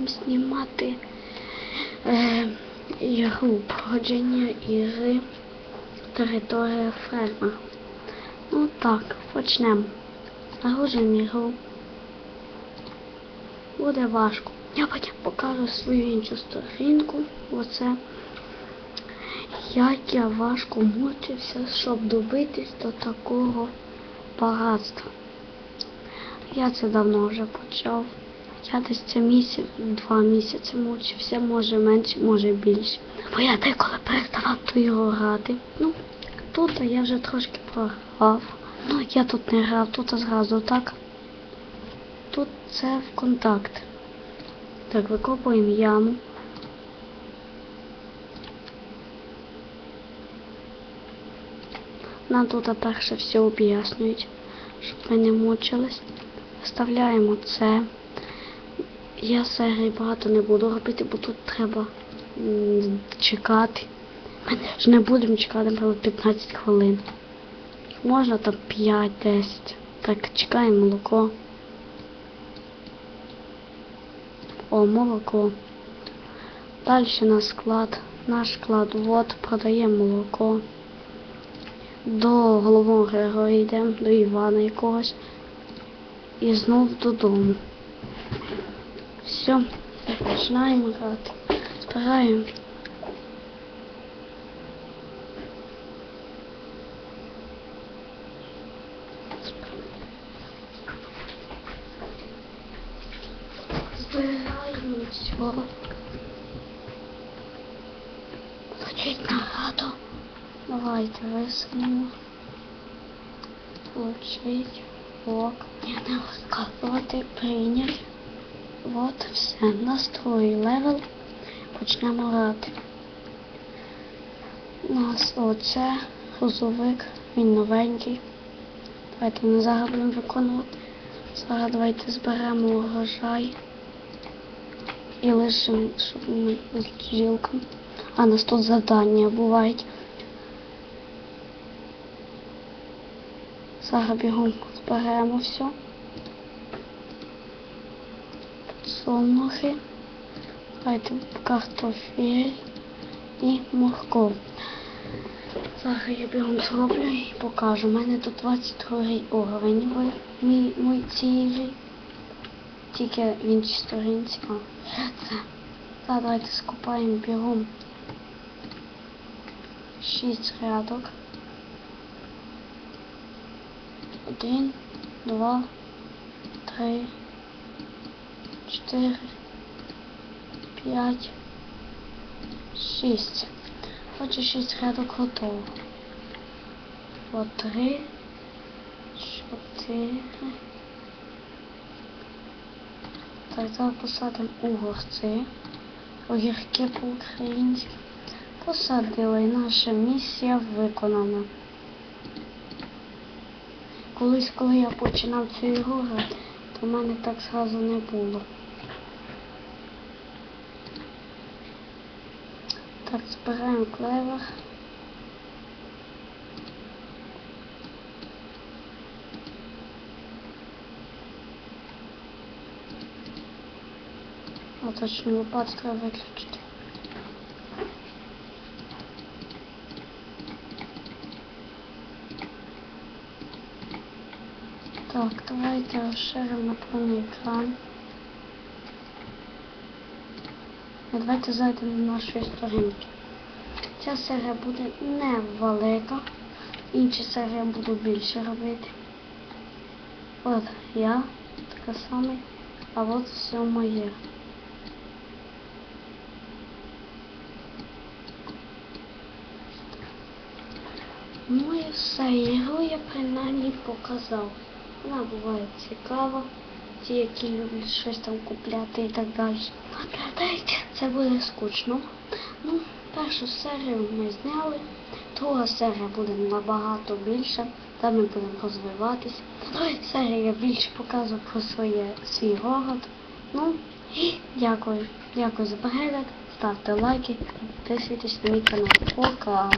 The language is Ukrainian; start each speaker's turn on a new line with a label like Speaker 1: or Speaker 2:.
Speaker 1: будемо знімати е, ігру проходження ігри Територія фермера. Ну так, почнемо. Загружуємо ігру. Буде важко. Я потім покажу свою іншу сторінку. Оце. Як я важко мучився, щоб добитись до такого багатства. Я це давно вже почав. Я десь це місяць, два місяці мучився, може менше, може більше. Бо я деколи переставав ту його грати. Ну, тут я вже трошки програв. Ну, я тут не грав, тут зразу так. Тут це в контакт. Так, викопуємо яму. Нам тут перше все об'яснюють, щоб ми не мучились. Вставляємо це. Я серії багато не буду робити, бо тут треба чекати. Ми ж не будемо чекати, напевно, 15 хвилин. Можна там 5-10. Так, чекаємо молоко. О, молоко. Далі на склад. Наш склад. Вот, продаємо молоко. До головного героя йдемо, до Івана якогось. І знов додому. Все, починаємо грати. Збираємо. Збираємо все. Звучить нагадо. Давайте висунемо. Получить. Ок. Я не розказувати. Прийнять. От все. Настрої левел. Почнемо грати. У нас оце грузовик. Він новенький. Давайте ми зараз будемо виконувати. Зараз давайте зберемо урожай. І лишимо, щоб ми з жілком. А нас тут завдання бувають. Зараз бігом зберемо все. Подсолнухи. Давайте картофель і морков. Зараз я бігом зроблю і покажу. У мене тут 22 уровень мій, мій цілий. Тільки в іншій сторінці. Це. Давайте скупаємо бігом. Шість рядок. Один, два, три, чотири, п'ять, шість. Отже, шість рядок готово. От три, чотири. Так, зараз посадимо огурці. Огірки по-українськи. Посадили, наша місія виконана. Колись, коли я починав цю ігру грати, то в мене так зразу не було. Так, збираємо клевер. А точно лопату треба виключити. Так, давайте розширимо повний екран. І давайте зайдемо на нашої сторінки. Ця серія буде невелика. Інші серії буду більше робити. От я така сама, а от все моє. Ну і все, ігру я принаймні показав. Вона буває цікава. Ті, які люблять щось там купляти і так далі. Нагадайте, це буде скучно. Ну, першу серію ми зняли. Друга серія буде набагато більша. Там ми будемо розвиватись. В другій серії я більше показую про своє, свій город. Ну, і дякую. Дякую за перегляд. Ставте лайки, підписуйтесь на мій канал. Пока!